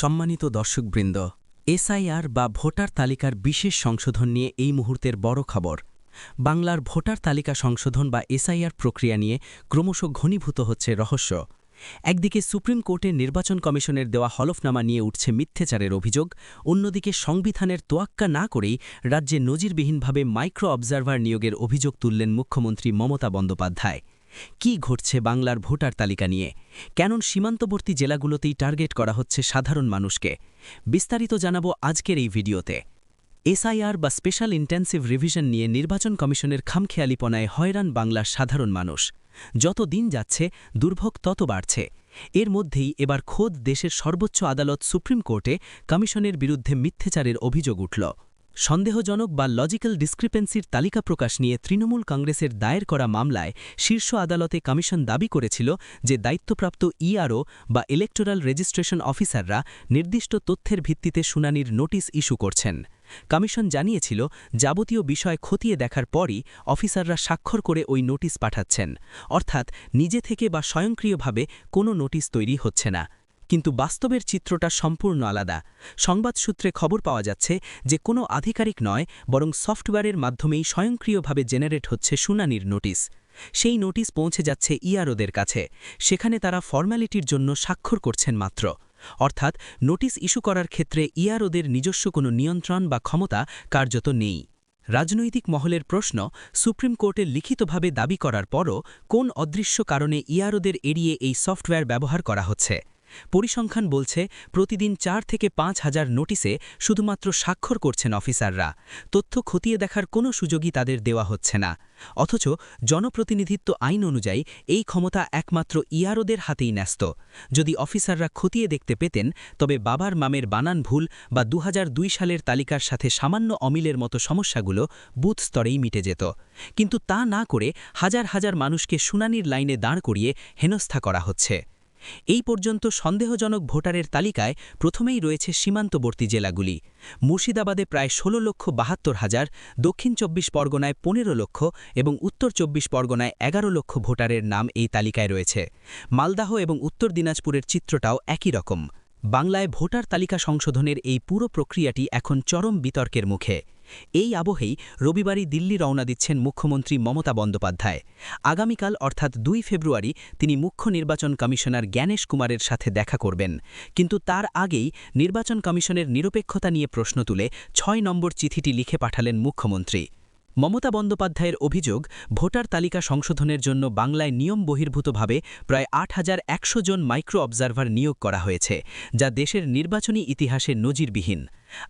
সম্মানিত দর্শকবৃন্দ, এসআইআর বা ভোটার তালিকার বিশেষ সংশোধন নিয়ে এই মুহূর্তের বড় খবর। বাংলার ভোটার তালিকা সংশোধন বা এসআইআর প্রক্রিয়া নিয়ে ক্রমশ ঘনীভূত হচ্ছে রহস্য। একদিকে সুপ্রিম কোর্টের নির্বাচন কমিশনের দেওয়া হলফনামা নিয়ে উঠছে মিথ্যেচারের অভিযোগ, অন্যদিকে সংবিধানের তোয়াক্কা না করেই রাজ্যে নজিরবিহীনভাবে মাইক্রো অবজারভার নিয়োগের অভিযোগ তুললেন মুখ্যমন্ত্রী মমতা বন্দ্যোপাধ্যায়। কি ঘটছে বাংলার ভোটার তালিকা নিয়ে? কেন সীমান্তবর্তী জেলাগুলোতেই টার্গেট করা হচ্ছে সাধারণ মানুষকে? বিস্তারিত জানাব আজকের এই ভিডিওতে। এসআইআর বা স্পেশাল ইন্টেন্সিভ রিভিশন নিয়ে নির্বাচন কমিশনের খামখেয়ালিপনায় হয়রান বাংলার সাধারণ মানুষ। যত দিন যাচ্ছে, দুর্ভোগ তত বাড়ছে। এর মধ্যেই এবার খোদ দেশের সর্বোচ্চ আদালত সুপ্রিম কোর্টে কমিশনের বিরুদ্ধে মিথ্যেচারের অভিযোগ উঠল। সন্দেহজনক বা লজিক্যাল ডিসক্রিপেন্সির তালিকা প্রকাশ নিয়ে তৃণমূল কংগ্রেসের দায়ের করা মামলায় শীর্ষ আদালতে কমিশন দাবি করেছিল যে দায়িত্বপ্রাপ্ত ইআরও বা ইলেকটোরাল রেজিস্ট্রেশন অফিসাররা নির্দিষ্ট তথ্যের ভিত্তিতে শুনানির নোটিশ ইস্যু করছেন। কমিশন জানিয়েছিল, যাবতীয় বিষয় খতিয়ে দেখার পরই অফিসাররা স্বাক্ষর করে ওই নোটিশ পাঠাচ্ছেন। অর্থাৎ নিজে থেকে বা স্বয়ংক্রিয়ভাবে কোনো নোটিশ তৈরি হচ্ছে না। কিন্তু বাস্তবের চিত্রটা সম্পূর্ণ আলাদা। সংবাদ সূত্রে খবর পাওয়া যাচ্ছে যে কোনো আধিকারিক নয়, বরং সফটওয়্যারের মাধ্যমেই স্বয়ংক্রিয়ভাবে জেনারেট হচ্ছে শুনানির নোটিশ। সেই নোটিশ পৌঁছে যাচ্ছে ইআরওদের কাছে। সেখানে তারা ফর্ম্যালিটির জন্য স্বাক্ষর করছেন মাত্র। অর্থাৎ নোটিশ ইস্যু করার ক্ষেত্রে ইআরওদের নিজস্ব কোনো নিয়ন্ত্রণ বা ক্ষমতা কার্যত নেই। রাজনৈতিক মহলের প্রশ্ন, সুপ্রিম কোর্টে লিখিতভাবে দাবি করার পরও কোন অদৃশ্য কারণে ইআরওদের এড়িয়ে এই সফটওয়্যার ব্যবহার করা হচ্ছে? পরিসংখ্যান বলছে, প্রতিদিন চার থেকে পাঁচ হাজার নোটিসে শুধুমাত্র স্বাক্ষর করছেন অফিসাররা। তথ্য খতিয়ে দেখার কোনো সুযোগই তাদের দেওয়া হচ্ছে না। অথচ জনপ্রতিনিধিত্ব আইন অনুযায়ী এই ক্ষমতা একমাত্র ইয়ারোদের হাতেই ন্যস্ত। যদি অফিসাররা খতিয়ে দেখতে পেতেন, তবে বাবার মামের বানান ভুল বা দুহাজার দুই সালের তালিকার সাথে সামান্য অমিলের মতো সমস্যাগুলো বুথ স্তরেই মিটে যেত। কিন্তু তা না করে হাজার হাজার মানুষকে শুনানির লাইনে দাঁড় করিয়ে হেনস্থা করা হচ্ছে। এই পর্যন্ত সন্দেহজনক ভোটারের তালিকায় প্রথমেই রয়েছে সীমান্তবর্তী জেলাগুলি। মুর্শিদাবাদে প্রায় ১৬ লক্ষ বাহাত্তর হাজার, দক্ষিণ চব্বিশ পরগনায় পনেরো লক্ষ এবং উত্তর চব্বিশ পরগনায় এগারো লক্ষ ভোটারের নাম এই তালিকায় রয়েছে। মালদাহ এবং উত্তর দিনাজপুরের চিত্রটাও একই রকম। বাংলায় ভোটার তালিকা সংশোধনের এই পুরো প্রক্রিয়াটি এখন চরম বিতর্কের মুখে। এই আবহেই রবিবারই দিল্লি রওনা দিচ্ছেন মুখ্যমন্ত্রী মমতা বন্দ্যোপাধ্যায়। আগামীকাল অর্থাৎ দুই ফেব্রুয়ারি তিনি মুখ্য নির্বাচন কমিশনার জ্ঞানেশ কুমারের সাথে দেখা করবেন। কিন্তু তার আগেই নির্বাচন কমিশনের নিরপেক্ষতা নিয়ে প্রশ্ন তুলে ছয় নম্বর চিঠিটি লিখে পাঠালেন মুখ্যমন্ত্রী। মমতা বন্দ্যোপাধ্যায়ের অভিযোগ, ভোটার তালিকা সংশোধনের জন্য বাংলায় নিয়ম বহির্ভূতভাবে প্রায় আট হাজার একশো জন মাইক্রো অবজারভার নিয়োগ করা হয়েছে, যা দেশের নির্বাচনী ইতিহাসে নজিরবিহীন।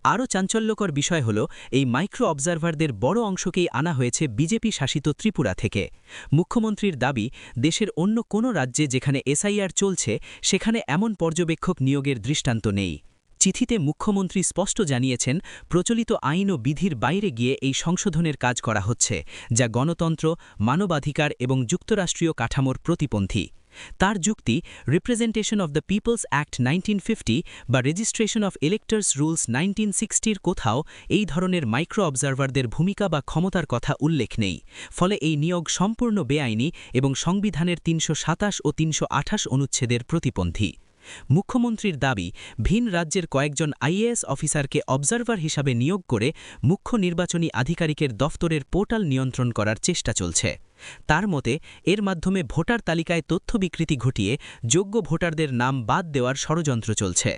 আরও চাঞ্চল্যকর বিষয় হল, এই মাইক্রো অবজারভারদের বড় অংশকেই আনা হয়েছে বিজেপি শাসিত ত্রিপুরা থেকে। মুখ্যমন্ত্রীর দাবি, দেশের অন্য কোনো রাজ্যে যেখানে এসআইআর চলছে, সেখানে এমন পর্যবেক্ষক নিয়োগের দৃষ্টান্ত নেই। চিঠিতে মুখ্যমন্ত্রী স্পষ্ট জানিয়েছেন, প্রচলিত আইন ও বিধির বাইরে গিয়ে এই সংশোধনের কাজ করা হচ্ছে, যা গণতন্ত্র, মানবাধিকার এবং যুক্তরাষ্ট্রীয় কাঠামোর প্রতিপন্থী। তার যুক্তি, representation of the people's act nineteen বা registration of electors rules nineteen সিক্সটির কোথাও এই ধরনের মাইক্রো অবজারভারদের ভূমিকা বা ক্ষমতার কথা উল্লেখ নেই। ফলে এই নিয়োগ সম্পূর্ণ বেআইনি এবং সংবিধানের তিনশো সাতাশ ও তিনশো আঠাশ অনুচ্ছেদের প্রতিপন্থী। মুখ্যমন্ত্রীর দাবি, ভিন রাজ্যের কয়েকজন আইএএস অফিসারকে অবজারভার হিসাবে নিয়োগ করে মুখ্য নির্বাচনী আধিকারিকের দফতরের পোর্টাল নিয়ন্ত্রণ করার চেষ্টা চলছে। তার মতে, এর মাধ্যমে ভোটার তালিকায় তথ্য বিকৃতি ঘটিয়ে যোগ্য ভোটারদের নাম বাদ দেওয়ার ষড়যন্ত্র চলছে।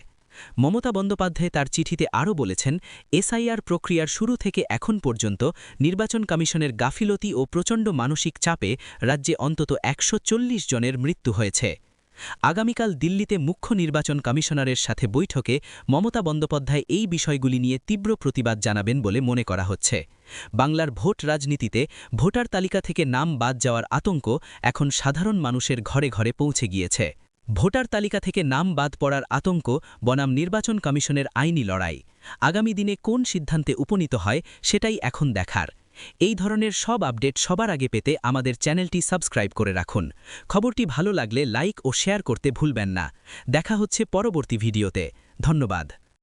মমতা বন্দ্যোপাধ্যায় তার চিঠিতে আরও বলেছেন, এসআইআর প্রক্রিয়ার শুরু থেকে এখন পর্যন্ত নির্বাচন কমিশনের গাফিলতি ও প্রচণ্ড মানসিক চাপে রাজ্যে অন্তত একশো চল্লিশ জনের মৃত্যু হয়েছে। আগামীকাল দিল্লিতে মুখ্য নির্বাচন কমিশনারের সাথে বৈঠকে মমতা বন্দ্যোপাধ্যায় এই বিষয়গুলি নিয়ে তীব্র প্রতিবাদ জানাবেন বলে মনে করা হচ্ছে। বাংলার ভোট রাজনীতিতে ভোটার তালিকা থেকে নাম বাদ যাওয়ার আতঙ্ক এখন সাধারণ মানুষের ঘরে ঘরে পৌঁছে গিয়েছে। ভোটার তালিকা থেকে নাম বাদ পড়ার আতঙ্ক বনাম নির্বাচন কমিশনের আইনি লড়াই। আগামী দিনে কোন সিদ্ধান্তে উপনীত হয় সেটাই এখন দেখার। এই ধরনের সব আপডেট সবার আগে পেতে আমাদের চ্যানেলটি সাবস্ক্রাইব করে রাখুন। খবরটি ভালো লাগলে লাইক ও শেয়ার করতে ভুলবেন না। দেখা হচ্ছে পরবর্তী ভিডিওতে। ধন্যবাদ।